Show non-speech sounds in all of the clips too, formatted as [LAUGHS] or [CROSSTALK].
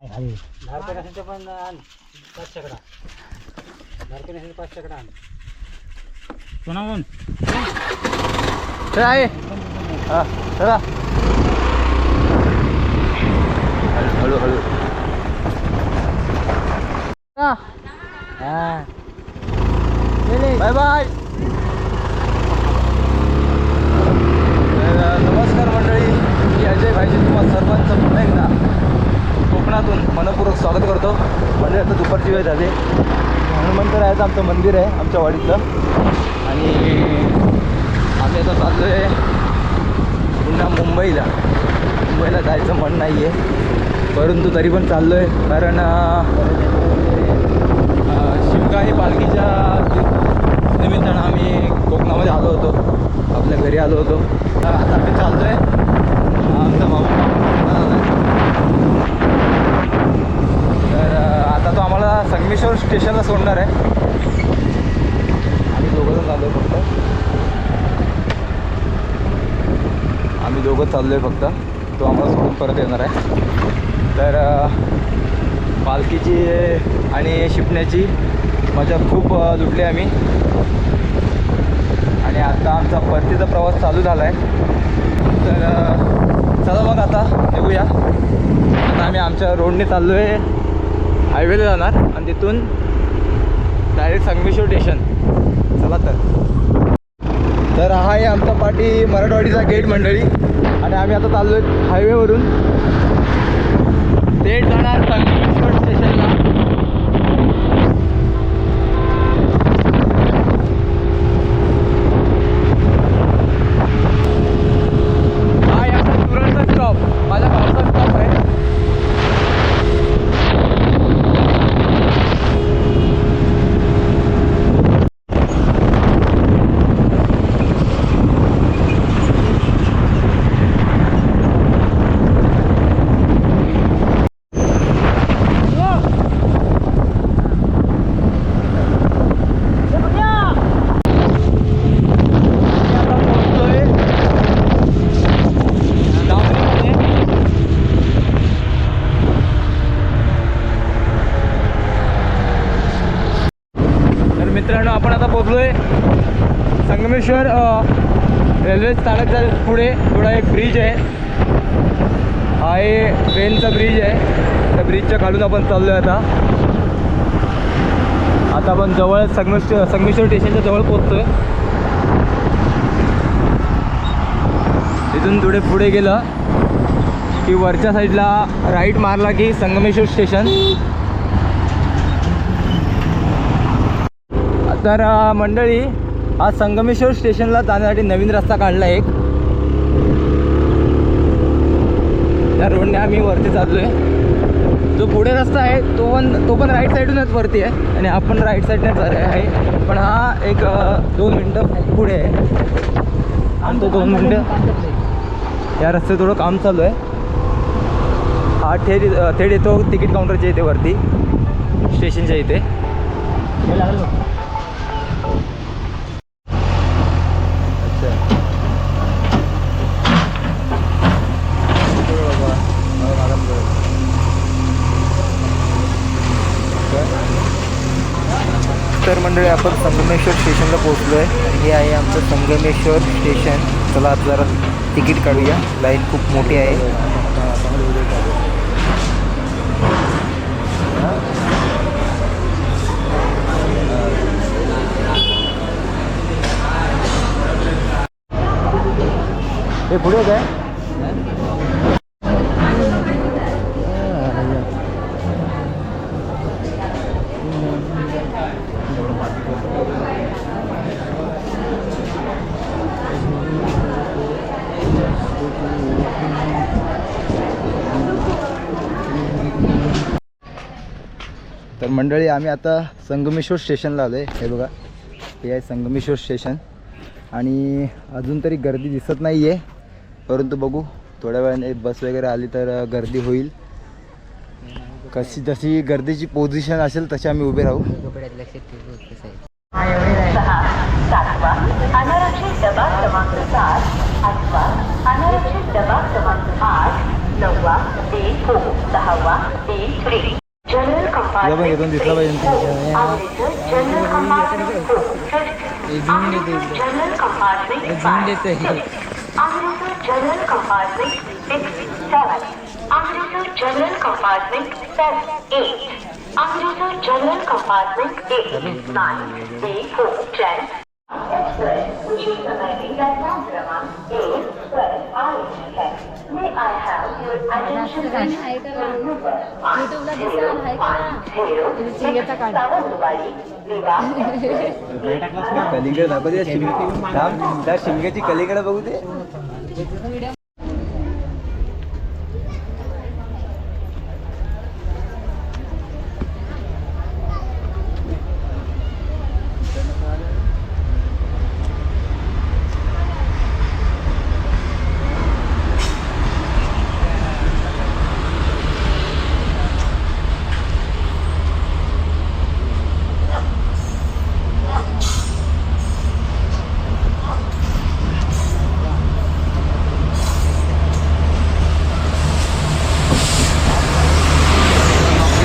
धारकन असेल तर पण आण पाच चकडा. धारकन असेल तर पाच चकडा आण. कोणाहून? चला आहे हा चला. हळू हळू हळू बाय बाय. नमस्कार मंडळी. मी अजय भाईजी तुम्हाला सर्वांचं पुन्हा एकदा कोकणातून मनपूर्वक स्वागत करतो. म्हणजे आता दुपारची वेळ झाली. हनुमंतरायाचं आमचं मंदिर आहे आमच्या वाडीतलं. आणि आम्ही आता चाललो आहे पुन्हा मुंबईला. मुंबईला जायचं मन नाही आहे परंतु तरी पण चाललो आहे कारण अं, शिवकाही पालखीच्या निमित्तानं आम्ही कोकणामध्ये आलो होतो. आपल्या घरी आलो होतो. तर आता आम्ही चाललो आहे आमचा मामा मामा आला आहे. तर अं, आता तो आम्हाला संगमेश्वर स्टेशनला सोडणार आहे. आम्ही दोघं चाललो आहे फक्त. आम्ही दोघं चाललो आहे फक्त. तो आम्हाला सोडून परत येणार आहे. तर पालखीची आणि शिपण्याची मजा खूप लुटली आम्ही. आणि आता आमचा परतीचा प्रवास चालू झाला आहे तर चला मग आता निघूया. आता आम्ही आमच्या रोडने चाललो आहे हायवेला जाणार आणि तिथून डायरेक्ट संगमेश्वर स्टेशन चला तर. तर हा आहे आमचा पाठी मराठवाडीचा गेट मंडळी. आणि आम्ही आता चाललो आहे हायवेवरून थेट जाणार संगमेश्वर स्टेशनला हा आहे आपला तुरंत स्टॉप माझ्या भावाचा स्टॉप आहे आम्ही आता पोहोचलोय दावणीमध्ये. तर मित्रांनो आपण आता पोहोचलोय संगमेश्वर रेल्वे रेल्वे स्थानकच्या पुढे थोडा एक ब्रिज आहे. हा हे ट्रेनचा ब्रिज आहे. त्या ब्रिजच्या खालून आपण चाललो आहे आता. आता आपण जवळ संगमेश्वर संगमेश्वर स्टेशनच्या जवळ पोचतोय इथून थोडे पुढे गेलं की वरच्या साईडला राईट मारला की संगमेश्वर स्टेशन तर मंडळी हा संगमेश्वर स्टेशनला जाण्यासाठी नवीन रस्ता काढला एक. त्या रोडने आम्ही वरती चाललो आहे जो पुढे रस्ता आहे तो पण तो पण राईट साईडूनच वरती आहे. आणि आपण राईट साईडनेच आहे. पण हा एक दोन मिनटं पुढे आहे. आणि तो दोन मिनटं. या रस्त्यात थोडं काम चालू आहे. हा थेट थेट येतो तिकीट काउंटरच्या इथे वरती. स्टेशनच्या इथे. तर मंडळी आपण संगमेश्वर स्टेशनला पोहोचलो आहे हे आहे आमचं संगमेश्वर स्टेशन. चला आज जरा तिकीट काढूया. लाईन खूप मोठी आहे. हे पुढे काय? तर मंडळी आम्ही आता संगमेश्वर स्टेशनला आलो आहे हे बघा हे आहे संगमेश्वर स्टेशन. आणि अजून तरी गर्दी दिसत नाही आहे परंतु बघू थोड्या वेळाने बस वगैरे आली तर गर्दी होईल. कशी जशी गर्दीची पोझिशन असेल तशी आम्ही उभे राहू. सातवा अनारक्षित डबा क्रमांक सात आठवा अनारक्षित डबा क्रमांक आठ नववा एक फोर सहावा ए थ्री जनरल तुला पण घेतो दिसला पाहिजे general compartment six seven Amritsar general compartment seven eight Amritsar general compartment eight nine A four ten May I युट्यूबला दिसाल हाय कलिंगड त्या शिमग्याची कलिंगड बघू दे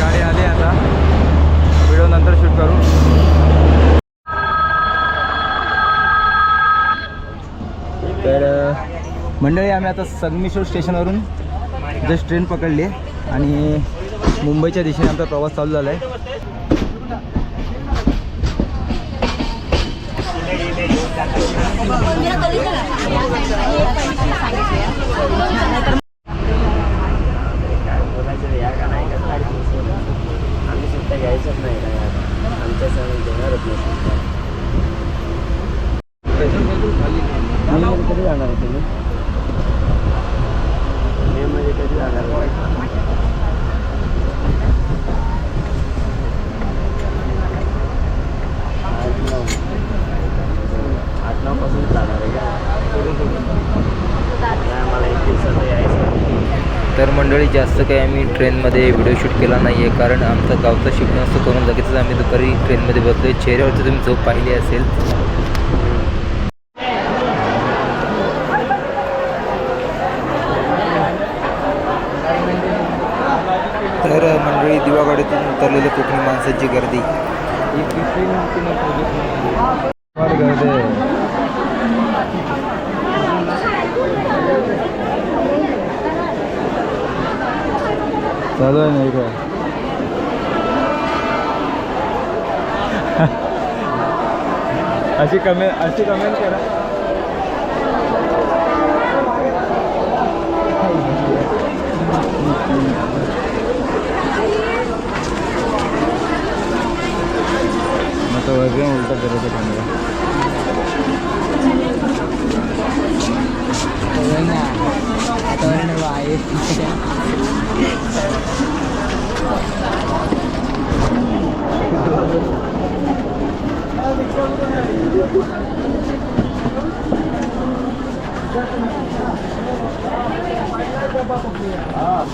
गाडी आली आता व्हिडिओ नंतर शूट करू तर अ, मंडळी आम्ही आता संगमेश्वर स्टेशनवरून जस्ट ट्रेन पकडली आहे आणि मुंबईच्या दिशेने आमचा प्रवास चालू झाला आहे. आम्ही सुद्धा घ्यायचंच नाही आमच्या सण घेणारच नाही मेमध्ये कधी जाणार आहे तुम्ही मेमध्ये आठ नऊ पासून जाणार आहे का मला एक दिवसाचं यायचं तर मंडळी जास्त काही आम्ही ट्रेनमध्ये व्हिडिओ शूट केला नाही आहे कारण आमचा गावचा शिफ्ट नसतो करून लगेचच आम्ही दुपारी ट्रेनमध्ये बसलो आहे चेहऱ्यावरती तुम्ही झोप पाहिली असेल. तर मंडळी दिवागाडीतून उतरलेले कोकणी माणसाची गर्दी. गर्दी चालू आहे नाही का [LAUGHS] अशी कमेंट अशी कमेंट करा. आता वगैरे उलटा करायचं कॅमेरा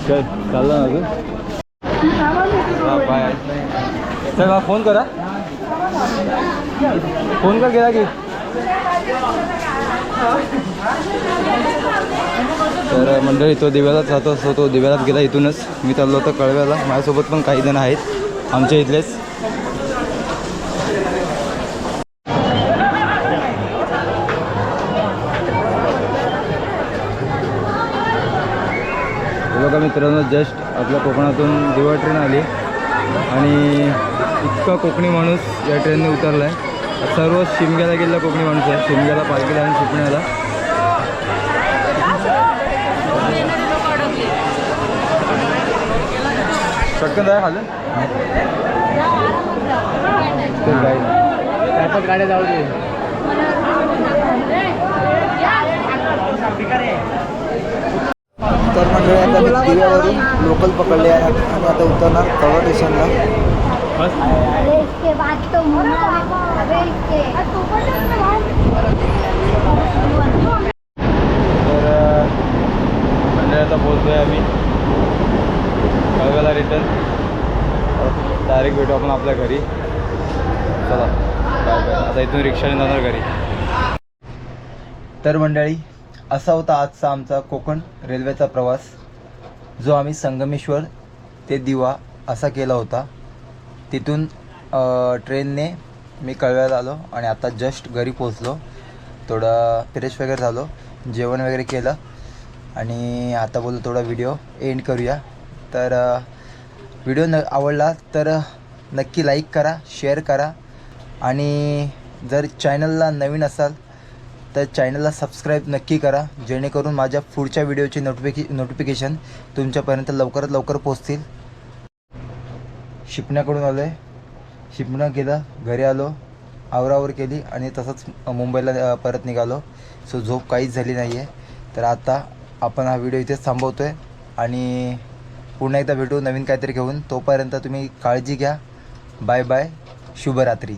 चल चाललं ना अजून? हा, बाय. चल फोन करा. फोन कर गेला की. तर मंडळी तो दिव्यालाच जात असतो तो दिव्यालाच गेला इथूनच. मी चाललो होतो कळव्याला. माझ्यासोबत पण काही जण आहेत. आमच्या इथलेच. बघा मित्रांनो जस्ट आपल्या कोकणातून दिवा ट्रेन आली. आणि इतका कोकणी माणूस या ट्रेनने उतरला आहे सर्व शिमग्याला गेलेला कोकणी माणूस आहे. शिमग्याला पालखीला आणि सुकण्याला खालं. चार पाच गाड्या जाऊ दे. तर मंडळी आता मी दिव्यावरून लोकल पकडले आहे. आणि आता उतरणार कवळ स्टेशनला अरे इसके बाद तो मुन्ना इसके तर अ, आता बोलतोय आम्ही. कळव्याला रिटर्न डायरेक्ट भेटू आपण आपल्या घरी. चला बाय बाय आता इथून रिक्षाने जाणार घरी. तर मंडळी असा होता आजचा आमचा कोकण रेल्वेचा प्रवास जो आम्ही संगमेश्वर ते दिवा असा केला होता. तिथून ट्रेनने मी कळव्याला आलो आणि आता जस्ट घरी पोचलो थोडं फ्रेश वगैरे झालो जेवण वगैरे केलं आणि आता बोललो थोडा व्हिडिओ एंड करूया. तर व्हिडिओ न आवडला तर नक्की लाईक करा शेअर करा आणि जर चॅनलला नवीन असाल तर चॅनलला सबस्क्राईब नक्की करा जेणेकरून माझ्या पुढच्या व्हिडिओची नोटिफिके नोटिफिकेशन तुमच्यापर्यंत लवकरात लवकर पोचतील शिपण्याकडून आलो आहे शिपणं केलं घरी आलो आवरावर केली आणि तसंच मुंबईला परत निघालो. सो झोप काहीच झाली नाही आहे तर आता आपण हा व्हिडिओ इथेच थांबवतो आहे आणि पुन्हा एकदा भेटू नवीन काहीतरी घेऊन. तोपर्यंत तुम्ही काळजी घ्या. Bye bye. शुभरात्री.